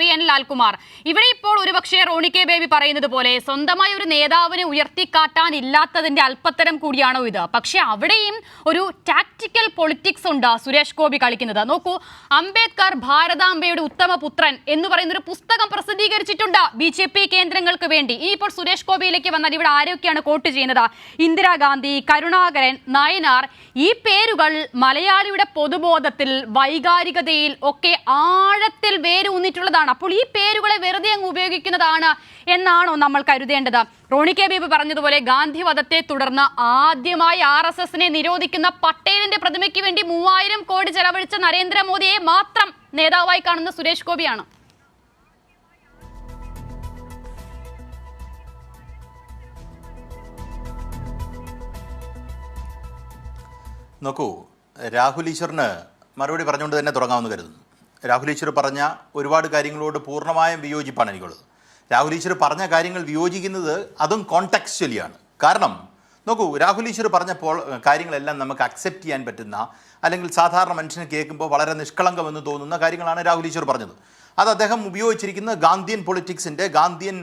see N Lalkumar. ഇവിടെ ഇപ്പോൾ ഒരുപക്ഷെ റോണി കെ ബേബി പറയുന്നത് പോലെ സ്വന്തമായി ഒരു നേതാവിനെ ഉയർത്തിക്കാട്ടാൻ ഇല്ലാത്തതിന്റെ അല്പത്തരം കൂടിയാണോ ഇത്? പക്ഷെ അവിടെയും ഒരു ടാക്ടിക്കൽ പൊളിറ്റിക്സ് ഉണ്ട് സുരേഷ് ഗോപി കളിക്കുന്നത്. നോക്കൂ അംബേദ്കർ ഭാരതാംബയുടെ ഉത്തമ പുത്രൻ എന്ന് പറയുന്ന ഒരു പുസ്തകം പ്രസിദ്ധീകരിച്ചിട്ടുണ്ട് ബി ജെ പി കേന്ദ്രങ്ങൾക്ക് വേണ്ടി. ഇനിയിപ്പോൾ സുരേഷ് ഗോപിയിലേക്ക് വന്നാൽ ഇവിടെ ആരൊക്കെയാണ് കോട്ട് ചെയ്യുന്നത്? ഇന്ദിരാഗാന്ധി കരുണാകരൻ നയനാർ ഈ പേരുകൾ മലയാളിയുടെ പൊതുബോധത്തിൽ വൈകാരികതയിൽ ഒക്കെ ആഴത്തിൽ വേരൂന്നിട്ടുള്ളതാണ് അപ്പോൾ ഈ പേരുകളെ വെറുതെ അങ്ങ് ഉപയോഗിക്കുന്നതാണ് എന്നാണോ നമ്മൾ കരുതേണ്ടത്? റോണി കെ ബീബ് പറഞ്ഞതുപോലെ ഗാന്ധി വധത്തെ തുടർന്ന് ആദ്യമായി ആർ എസ് എസിനെ നിരോധിക്കുന്ന പട്ടേലിന്റെ പ്രതിമയ്ക്ക് വേണ്ടി മൂവായിരം കോടി ചെലവഴിച്ച നരേന്ദ്രമോദിയെ മാത്രം നേതാവായി കാണുന്ന സുരേഷ് ഗോപിയാണ്. നോക്കൂ രാഹുൽ ഈശ്വറിന് മറുപടി പറഞ്ഞുകൊണ്ട് തന്നെ തുടങ്ങാമെന്ന് കരുതുന്നു. രാഹുൽ ഈശ്വർ പറഞ്ഞ ഒരുപാട് കാര്യങ്ങളോട് പൂർണമായും വിയോജിപ്പാണ് എനിക്കുള്ളത്. രാഹുൽ ഈശ്വർ പറഞ്ഞ കാര്യങ്ങൾ വിയോജിക്കുന്നത് അതും കോൺടാക്ച്വലിയാണ് കാരണം നോക്കൂ രാഹുൽ ഈശ്വർ ഏഹ്, കാര്യങ്ങളെല്ലാം നമുക്ക് അക്സെപ്റ്റ് ചെയ്യാൻ പറ്റുന്ന അല്ലെങ്കിൽ സാധാരണ മനുഷ്യനെ കേൾക്കുമ്പോൾ വളരെ നിഷ്കളങ്കമെന്ന് തോന്നുന്ന കാര്യങ്ങളാണ് രാഹുൽ ഈശ്വർ പറഞ്ഞത്. അത് അദ്ദേഹം ഉപയോഗിച്ചിരിക്കുന്ന ഗാന്ധിയൻ പൊളിറ്റിക്സിന്റെ ഗാന്ധിയൻ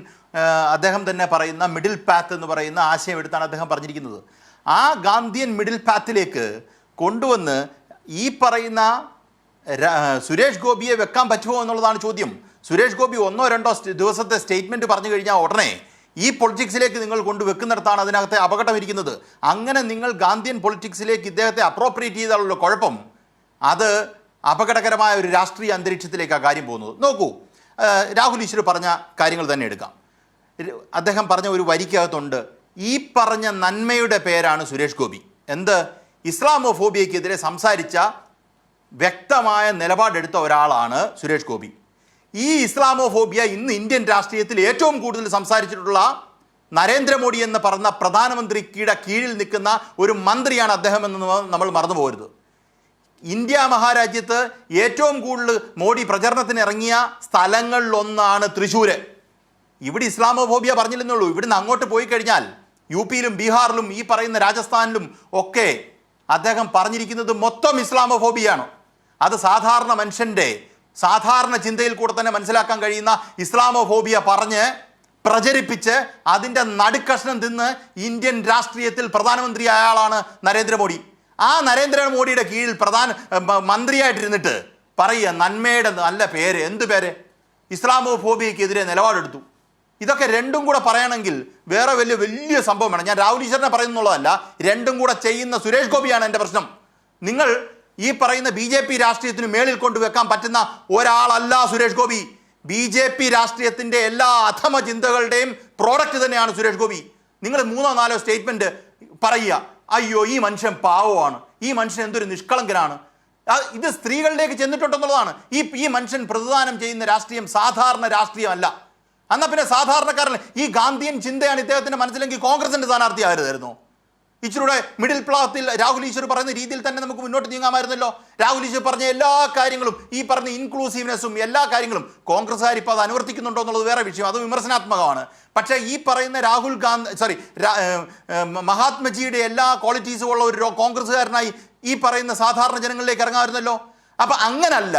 അദ്ദേഹം തന്നെ പറയുന്ന മിഡിൽ പാത്ത് എന്ന് പറയുന്ന ആശയം എടുത്താണ് അദ്ദേഹം പറഞ്ഞിരിക്കുന്നത്. ആ ഗാന്ധിയൻ മിഡിൽ പാത്തിലേക്ക് കൊണ്ടുവന്ന് ഈ പറയുന്ന സുരേഷ് ഗോപിയെ വെക്കാൻ പറ്റുമോ എന്നുള്ളതാണ് ചോദ്യം. സുരേഷ് ഗോപി ഒന്നോ രണ്ടോ ദിവസത്തെ സ്റ്റേറ്റ്മെന്റ് പറഞ്ഞു കഴിഞ്ഞാൽ ഉടനെ ഈ പൊളിറ്റിക്സിലേക്ക് നിങ്ങൾ കൊണ്ടുവെക്കുന്നിടത്താണ് അതിനകത്തെ അപകടം ഇരിക്കുന്നത്. അങ്ങനെ നിങ്ങൾ ഗാന്ധിയൻ പൊളിറ്റിക്സിലേക്ക് ഇദ്ദേഹത്തെ അപ്രോപ്രിയേറ്റ് ചെയ്താലുള്ള കുഴപ്പം അത് അപകടകരമായ ഒരു രാഷ്ട്രീയ അന്തരീക്ഷത്തിലേക്ക് ആ കാര്യം പോകുന്നത്. നോക്കൂ രാഹുൽ ഈശ്വർ പറഞ്ഞ കാര്യങ്ങൾ തന്നെ എടുക്കാം. അദ്ദേഹം പറഞ്ഞ ഒരു വരിക്കകത്തുണ്ട് ഈ പറഞ്ഞ നന്മയുടെ പേരാണ് സുരേഷ് ഗോപി. എന്ത്? ഇസ്ലാമോഫോബിയക്കെതിരെ സംസാരിച്ച വ്യക്തമായ നിലപാടെടുത്ത ഒരാളാണ് സുരേഷ് ഗോപി. ഈ ഇസ്ലാമോഫോബിയ ഇന്ന് ഇന്ത്യൻ രാഷ്ട്രീയത്തിൽ ഏറ്റവും കൂടുതൽ സംസാരിച്ചിട്ടുള്ള നരേന്ദ്രമോദി എന്ന് പറഞ്ഞ പ്രധാനമന്ത്രി പ്രധാനമന്ത്രിയുടെ കീഴിൽ നിൽക്കുന്ന ഒരു മന്ത്രിയാണ് അദ്ദേഹം എന്ന് നമ്മൾ മറന്നു പോകരുത് ഇന്ത്യ മഹാരാജ്യത്ത് ഏറ്റവും കൂടുതൽ മോഡി പ്രചരണത്തിന് ഇറങ്ങിയ സ്ഥലങ്ങളിലൊന്നാണ് തൃശ്ശൂർ ഇവിടെ ഇസ്ലാമോഫോബിയ പറഞ്ഞില്ലെന്നുള്ളൂ. ഇവിടുന്ന് അങ്ങോട്ട് പോയി കഴിഞ്ഞാൽ യു പിയിലും ബീഹാറിലും ഈ പറയുന്ന രാജസ്ഥാനിലും ഒക്കെ അദ്ദേഹം പറഞ്ഞിരിക്കുന്നത് മൊത്തം ഇസ്ലാമോഫോബിയാണ് അത് സാധാരണ മനുഷ്യന്റെ സാധാരണ ചിന്തയിൽ കൂടെ തന്നെ മനസ്സിലാക്കാൻ കഴിയുന്ന ഇസ്ലാമോഫോബിയ പറഞ്ഞ് പ്രചരിപ്പിച്ച് അതിന്റെ നടുക്കഷ്ണം തിന്ന് ഇന്ത്യൻ രാഷ്ട്രീയത്തിൽ പ്രധാനമന്ത്രി അയാളാണ് നരേന്ദ്രമോദി. ആ നരേന്ദ്രമോദിയുടെ കീഴിൽ പ്രധാന മന്ത്രിയായിട്ടിരുന്നിട്ട് പറയുക നന്മയുടെ നല്ല പേര്. എന്ത് പേര്? ഇസ്ലാമോഫോബിയക്കെതിരെ നിലപാടെടുത്തു. ഇതൊക്കെ രണ്ടും കൂടെ പറയണമെങ്കിൽ വേറെ വലിയ വലിയ സംഭവമാണ് ഞാൻ രാഹുൽ ഈശ്വരനെ പറയുന്നുള്ളതല്ല രണ്ടും കൂടെ ചെയ്യുന്ന സുരേഷ് ഗോപിയാണ് എന്റെ പ്രശ്നം. നിങ്ങൾ ഈ പറയുന്ന ബി ജെ പി രാഷ്ട്രീയത്തിന് മേളിൽ കൊണ്ടുവെക്കാൻ പറ്റുന്ന ഒരാളല്ല Suresh Gopi. B J P രാഷ്ട്രീയത്തിന്റെ എല്ലാ അധമ ചിന്തകളുടെയും പ്രോഡക്റ്റ് തന്നെയാണ് സുരേഷ് ഗോപി. നിങ്ങൾ മൂന്നോ നാലോ സ്റ്റേറ്റ്മെന്റ് പറയുക അയ്യോ ഈ മനുഷ്യൻ പാവമാണ്. ഈ മനുഷ്യൻ എന്തൊരു നിഷ്കളങ്കനാണ്. ഇത് സ്ത്രീകളിലേക്ക് ചെന്നിട്ടുണ്ടെന്നുള്ളതാണ്. ഈ ഈ മനുഷ്യൻ പ്രതിദാനം ചെയ്യുന്ന രാഷ്ട്രീയം സാധാരണ രാഷ്ട്രീയമല്ല. എന്നാൽ പിന്നെ സാധാരണക്കാരൻ ഈ ഗാന്ധിയൻ ചിന്തയാണ് ഇദ്ദേഹത്തിന്റെ മനസ്സിലെങ്കിൽ കോൺഗ്രസിന്റെ സ്ഥാനാർത്ഥി സ്ഥാനാർത്ഥിയായിരുന്നായിരുന്നു ഇച്ചിരൂടെ മിഡിൽ പ്ലാത്തിൽ രാഹുൽ ഈശ്വർ പറയുന്ന രീതിയിൽ തന്നെ നമുക്ക് മുന്നോട്ട് നീങ്ങാമായിരുന്നല്ലോ. രാഹുൽ ഈശ്വർ പറഞ്ഞ എല്ലാ കാര്യങ്ങളും ഈ പറഞ്ഞ ഇൻക്ലൂസീവ്നെസ്സും എല്ലാ കാര്യങ്ങളും കോൺഗ്രസ്സുകാർ ഇപ്പോൾ അത് അനുവർത്തിക്കുന്നുണ്ടോ എന്നുള്ളത് വേറെ വിഷയം. അത് വിമർശനാത്മകമാണ്. പക്ഷേ ഈ പറയുന്ന രാഹുൽ ഗാന്ധി സോറി മഹാത്മജിയുടെ എല്ലാ ക്വാളിറ്റീസും ഉള്ള ഒരു കോൺഗ്രസ്സുകാരനായി ഈ പറയുന്ന സാധാരണ ജനങ്ങളിലേക്ക് ഇറങ്ങാമായിരുന്നല്ലോ. അപ്പം അങ്ങനല്ല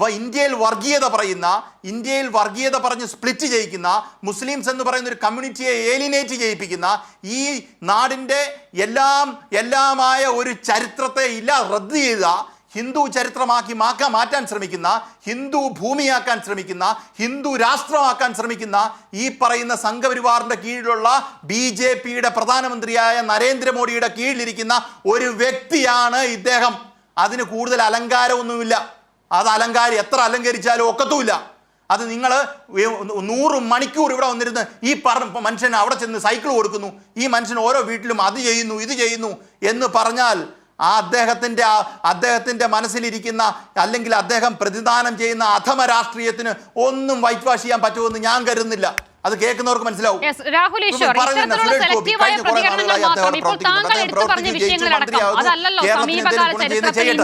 ഇന്ത്യയിൽ വർഗീയത പറയുന്ന ഇന്ത്യയിൽ വർഗീയത പറഞ്ഞ് സ്പ്ലിറ്റ് ചെയ്യിക്കുന്ന മുസ്ലിംസ് എന്ന് പറയുന്ന ഒരു കമ്മ്യൂണിറ്റിയെ ഏലിനേറ്റ് ചെയ്യിപ്പിക്കുന്ന ഈ നാടിന്റെ എല്ലാം എല്ലാമായ ഒരു ചരിത്രത്തെ ഇല്ല റദ്ദ് ചെയ്ത ഹിന്ദു ചരിത്രമാക്കി മാക്കാൻ മാറ്റാൻ ശ്രമിക്കുന്ന ഹിന്ദു ഭൂമിയാക്കാൻ ശ്രമിക്കുന്ന ഹിന്ദു രാഷ്ട്രമാക്കാൻ ശ്രമിക്കുന്ന ഈ പറയുന്ന സംഘപരിവാറിന്റെ കീഴിലുള്ള ബി ജെ പിയുടെ പ്രധാനമന്ത്രിയായ നരേന്ദ്രമോദിയുടെ കീഴിലിരിക്കുന്ന ഒരു വ്യക്തിയാണ് ഇദ്ദേഹം. അതിന് കൂടുതൽ അലങ്കാരമൊന്നുമില്ല. അത് അലങ്കാരി എത്ര അലങ്കരിച്ചാലും ഒക്കത്തുമില്ല. അത് നിങ്ങൾ നൂറ് മണിക്കൂർ ഇവിടെ വന്നിരുന്ന് ഈ പറഞ്ഞ മനുഷ്യന് അവിടെ ചെന്ന് സൈക്കിൾ കൊടുക്കുന്നു. ഈ മനുഷ്യൻ ഓരോ വീട്ടിലും അത് ചെയ്യുന്നു ഇത് ചെയ്യുന്നു എന്ന് പറഞ്ഞാൽ ആ അദ്ദേഹത്തിന്റെ ആ അദ്ദേഹത്തിന്റെ മനസ്സിലിരിക്കുന്ന അല്ലെങ്കിൽ അദ്ദേഹം പ്രതിദാനം ചെയ്യുന്ന അധമ രാഷ്ട്രീയത്തിന് ഒന്നും വൈറ്റ് വാഷ് ചെയ്യാൻ പറ്റുമെന്ന് ഞാൻ കരുതുന്നില്ല. അത് കേൾക്കുന്നവർക്ക് മനസ്സിലാവും. രാഹുൽ ഈശ്വർ ഇത്തരത്തിലുള്ള വിഷയങ്ങളടക്കം. അതല്ലല്ലോ സമീപകാല ചരിത്രത്തിൽ.